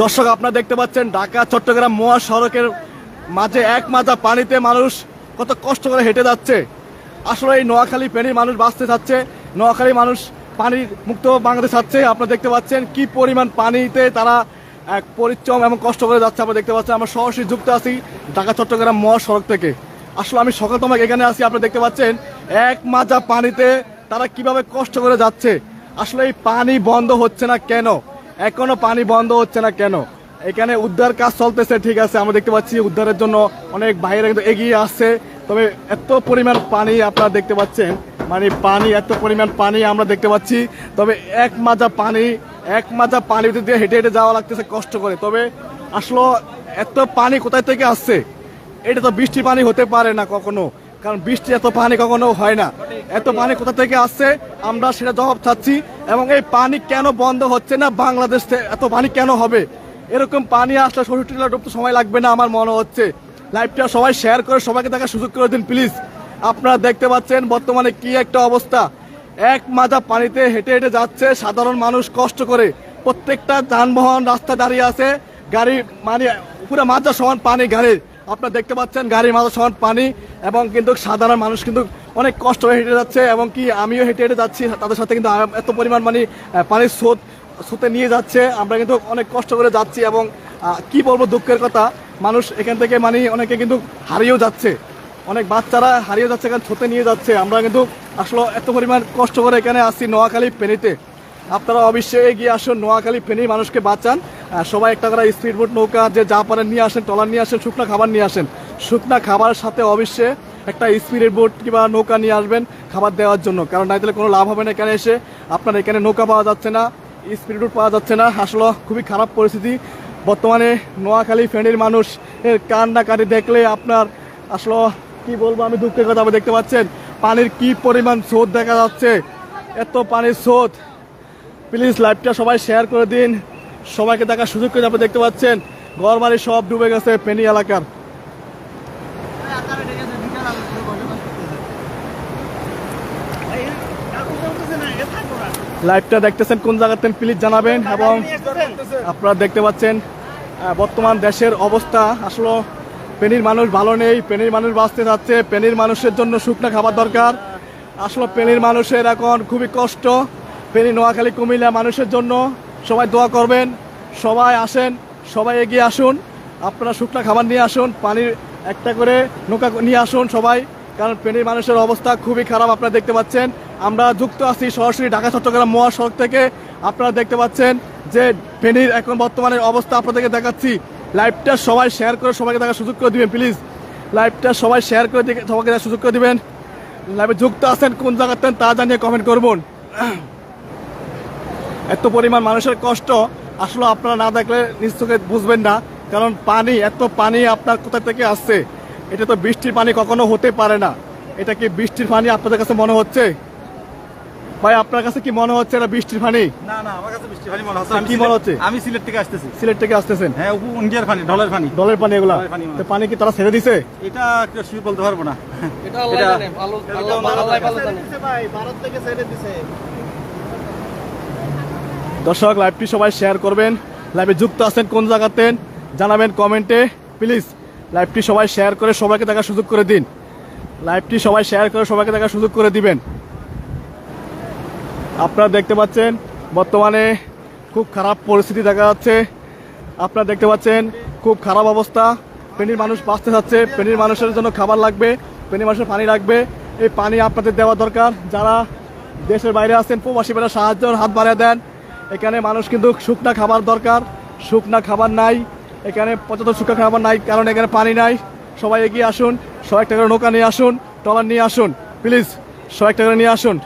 দর্শক, আপনারা দেখতে পাচ্ছেন ঢাকা, চট্টগ্রাম মহাসড়কের মাঝে এক মাজা পানিতে মানুষ কত কষ্ট করে হেঁটে যাচ্ছে। আসলে এই নোয়াখালী ফেনীর মানুষ বাঁচতে চাচ্ছে, নোয়াখালী মানুষ পানির মুক্ত বাংলাদেশ চাচ্ছে। আপনারা দেখতে পাচ্ছেন কি পরিমাণ পানিতে তারা এক পরিশ্রম এবং কষ্ট করে যাচ্ছে। আপনারা দেখতে পাচ্ছেন আমরা সরাসরি যুক্ত আছি ঢাকা, চট্টগ্রাম মহাসড়ক থেকে। আসলে আমি সকাল তোমাকে এখানে আছি, আপনারা দেখতে পাচ্ছেন এক মাজা পানিতে তারা কীভাবে কষ্ট করে যাচ্ছে। আসলে এই পানি বন্ধ হচ্ছে না কেন? এখনও পানি বন্ধ হচ্ছে না কেন? এখানে উদ্ধার কাজ চলতেছে, ঠিক আছে, আমরা দেখতে পাচ্ছি উদ্ধারের জন্য অনেক বাইরে কিন্তু এগিয়ে আসছে। তবে এত পরিমাণ পানি আপনারা দেখতে পাচ্ছেন মানে পানি, এত পরিমাণ পানি আমরা দেখতে পাচ্ছি। তবে এক মাজা পানি, এক মাজা পানি দিয়ে হেঁটে হেঁটে যাওয়া লাগতেছে কষ্ট করে। তবে আসলে, এত পানি কোথায় থেকে আসছে? এটা তো বৃষ্টি পানি হতে পারে না কখনো। কারণ বৃষ্টি এত পানি কখনো হয় না। এত পানি কোথা থেকে আসছে? আমরা সেটা জবাব চাচ্ছি। এবং এই পানি কেন বন্ধ হচ্ছে না? বাংলাদেশ এত পানি কেন হবে? এরকম পানি আসলে ষষ্ঠী ডুবতে সময় লাগবে না আমার মনে হচ্ছে। লাইভটা সবাই শেয়ার করে, সবাইকে দেখার সুযোগ করে দিন প্লিজ আপনারা দেখতে পাচ্ছেন বর্তমানে কি একটা অবস্থা। এক মাজা পানিতে হেঁটে হেঁটে যাচ্ছে সাধারণ মানুষ কষ্ট করে। প্রত্যেকটা যানবাহন রাস্তা দাঁড়িয়ে আছে। গাড়ি মানে পুরো মাজা সমান পানি গাড়ির আপনারা দেখতে পাচ্ছেন গাড়ির মাজা সমান পানি এবং কিন্তু সাধারণ মানুষ কিন্তু অনেক কষ্ট হয়ে হেঁটে যাচ্ছে এবং কি আমিও হেঁটে হেঁটে যাচ্ছি। তাদের সাথে কিন্তু এত পরিমাণ মানে পানির স্রোত, স্রোতে নিয়ে যাচ্ছে। আমরা কিন্তু অনেক কষ্ট করে যাচ্ছি এবং কি বলব দুঃখের কথা, মানুষ এখান থেকে মানে অনেকে কিন্তু হারিয়েও যাচ্ছে। অনেক বাচ্চারা হারিয়ে যাচ্ছে, এখানে ছুতে নিয়ে যাচ্ছে। আমরা কিন্তু আসলে এত পরিমাণ কষ্ট করে এখানে আসছি নোয়াখালী পেনিতে আপনারা অবশ্যই এগিয়ে আসুন, নোয়াখালী ফেনী মানুষকে বাঁচান। সবাই একটা করে স্পিড বোট নৌকা যে যা পারেন নিয়ে আসেন টলার নিয়ে আসেন, শুকনা খাবার নিয়ে আসেন। শুকনা খাবারের সাথে অবশ্যই একটা স্পিড বোট কিংবা নৌকা নিয়ে আসবেন খাবার দেওয়ার জন্য। কারণ না তাহলে কোনো লাভ হবে না এখানে এসে। আপনার এখানে নৌকা পাওয়া যাচ্ছে না স্পিড বোট পাওয়া যাচ্ছে না। আসলে খুবই খারাপ পরিস্থিতি। বর্তমানে নোয়াখালী ফেনীর মানুষ কান্নাকাটি দেখলে আপনার আসলে কি বলব, আমি দুঃখের কথা দেখতে পাচ্ছেন। পানির কি পরিমাণ স্রোত দেখা যাচ্ছে, এত পানির স্রোত। প্লিজ লাইভটা সবাই শেয়ার করে দিন। সবাইকে দেখার সুযোগ করে আপনি দেখতে পাচ্ছেন ঘর বাড়ি সব ডুবে গেছে পেনি এলাকার। লাইভটা দেখতেছেন কোন জায়গাতে প্লিজ জানাবেন এবং আপনারা দেখতে পাচ্ছেন বর্তমান দেশের অবস্থা। আসলে পেনির মানুষ ভালো নেই পেনির মানুষ বাঁচতে যাচ্ছে পেনির মানুষের জন্য শুকনো খাবার দরকার। আসলে পেনির মানুষের এখন খুবই কষ্ট পেনি নোয়াখালী, কুমিল্লা মানুষের জন্য। সবাই দোয়া করবেন, সবাই আসেন, সবাই এগিয়ে আসুন। আপনারা শুকনো খাবার নিয়ে আসুন, পানির একটা করে নৌকা নিয়ে আসুন সবাই, কারণ পেনির মানুষের অবস্থা খুবই খারাপ, আপনারা দেখতে পাচ্ছেন। আমরা যুক্ত আছি সরাসরি ঢাকা, চট্টগ্রাম মহাসড়ক থেকে। আপনারা দেখতে পাচ্ছেন যে ফেনীর এখন বর্তমানের অবস্থা আপনাদেরকে দেখাচ্ছি। লাইভটা সবাই শেয়ার করে সবাইকে দেখার সুযোগ করে দিবেন, প্লিজ। লাইভটা সবাই শেয়ার করে সবাইকে দেখার সুযোগ করে দিবেন। লাইভে যুক্ত আছেন, কোন জায়গাতে তা জানিয়ে কমেন্ট করবেন। এত পরিমাণ মানুষের কষ্ট আসলে আপনারা না দেখলে নিশ্চয়ই বুঝবেন না কারণ পানি এত পানি আপনার কোথা থেকে আসছে? এটা তো বৃষ্টির পানি কখনো হতে পারে না। এটা কি বৃষ্টির পানি আপনাদের কাছে মনে হচ্ছে? ভাই আপনার কাছে কি মনে হচ্ছে এটা বৃষ্টির পানি? না না আমার কাছে বৃষ্টি পানি মনে হচ্ছে। কি মনে হচ্ছে? আমি সিলেট থেকে আসতেছি। সিলেট থেকে আসতেছেন? হ্যাঁ উপু ইন্ডিয়ার পানি ডলার পানি। দলের পানি এগুলা। পানি তো পানি কি তারা ছেড়ে দিছে? এটা শুয়ে বলতে পারব না। এটা আল্লাহ জানে ভালো আল্লাহ তো আল্লাহ ভালো আল্লাহ জানে দর্শক লাইভটি সবাই শেয়ার করবেন। লাইভে যুক্ত আছেন কোন জায়গাতে জানাবেন কমেন্টে। প্লিজ লাইভটি সবাই শেয়ার করে সবাইকে দেখার সুযোগ করে দিন। লাইভটি সবাই শেয়ার করে সবাইকে দেখার সুযোগ করে দিবেন। আপনারা দেখতে পাচ্ছেন, বর্তমানে খুব খারাপ পরিস্থিতি দেখা যাচ্ছে। আপনারা দেখতে পাচ্ছেন, খুব খারাপ অবস্থা। পেনির মানুষ বাঁচতে যাচ্ছে। পেনির মানুষের জন্য খাবার লাগবে, পেনির মানুষের পানি লাগবে। এই পানি আপনাদের দেওয়া দরকার। যারা দেশের বাইরে আছেন, প্রবাসী বেলা সাহায্যের হাত বাড়িয়ে দেন। এখানে মানুষ কিন্তু শুকনা খাবার দরকার, শুকনা খাবার নাই, এখানে পর্যাপ্ত শুকনো খাবার নাই, কারণ এখানে পানি নাই। সবাই এগিয়ে আসুন সবাই একটা করে নৌকা নিয়ে আসুন টলার নিয়ে আসুন, প্লিজ সবাই একটা করে নিয়ে আসুন।